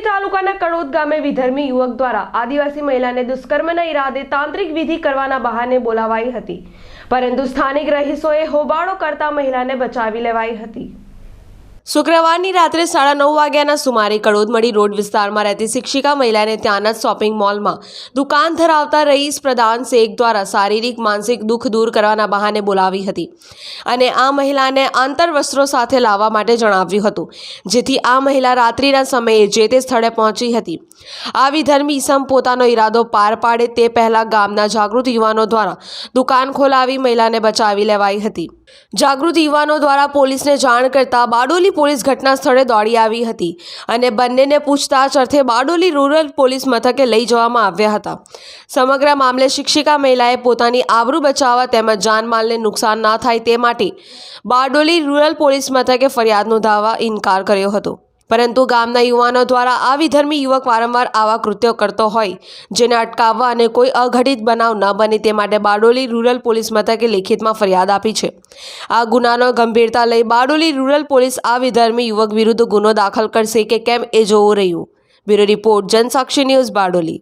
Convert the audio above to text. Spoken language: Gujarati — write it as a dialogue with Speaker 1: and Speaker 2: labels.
Speaker 1: તાલુકાના કડોદ ગામે વિધર્મી યુવક દ્વારા આદિવાસી મહિલાને દુષ્કર્મના ઈરાદે તાંત્રિક વિધિ કરવાના બહાને બોલાવાઈ હતી. પરંતુ સ્થાનિક રહીશોએ હોબાળો કરતા મહિલાને બચાવી લેવાઈ હતી. શુક્રવારની રાત્રે સાડા નવ વાગ્યાના સુમારે કડોદમડી રોડ વિસ્તારમાં રહેતી શિક્ષિકા મહિલાને ત્યાંના જ શોપિંગ મોલમાં દુકાન ધરાવતા રઈસ પ્રધાન શેખ દ્વારા શારીરિક, માનસિક દુઃખ દૂર કરવાના બહાને બોલાવી હતી અને આ મહિલાને આંતરવસ્ત્રો સાથે લાવવા માટે જણાવ્યું હતું, જેથી આ મહિલા રાત્રિના સમયે જે તે સ્થળે પહોંચી હતી. આવી ધર્મી ઈસમ પોતાનો ઈરાદો પાર પાડે તે પહેલાં ગામના જાગૃત યુવાનો દ્વારા દુકાન ખોલાવી મહિલાને બચાવી લેવાઈ હતી. જાગૃત યુવાનો દ્વારા પોલીસને જાણ કરતા બારડોલી પોલીસ ઘટના સ્થળે દોડી આવી હતી અને બંનેને પૂછતાછ અર્થે બારડોલી રૂરલ પોલીસ મથકે લઈ જવામાં આવ્યા હતા. સમગ્ર મામલે શિક્ષિકા મહિલાએ પોતાની આબરૂ બચાવવા તેમજ જાનમાલને નુકસાન ના થાય તે માટે બારડોલી રૂરલ પોલીસ મથકે ફરિયાદ નોંધાવવા ઇનકાર કર્યો હતો. પરંતુ ગામના યુવાનો દ્વારા આ વિધર્મી યુવક વારંવાર આવા કૃત્યો કરતો હોય, જેને અટકાવવા અને કોઈ અઘટિત બનાવ ન બને તે માટે બારડોલી રૂરલ પોલીસ મથકે લેખિતમાં ફરિયાદ આપી છે. આ ગુનાનો ગંભીરતા લઈ બારડોલી રૂરલ પોલીસ આ વિધર્મી યુવક વિરુદ્ધ ગુનો દાખલ કરશે કે કેમ એ જોવું રહ્યું. Bureau report Jansakshi news Bardoli.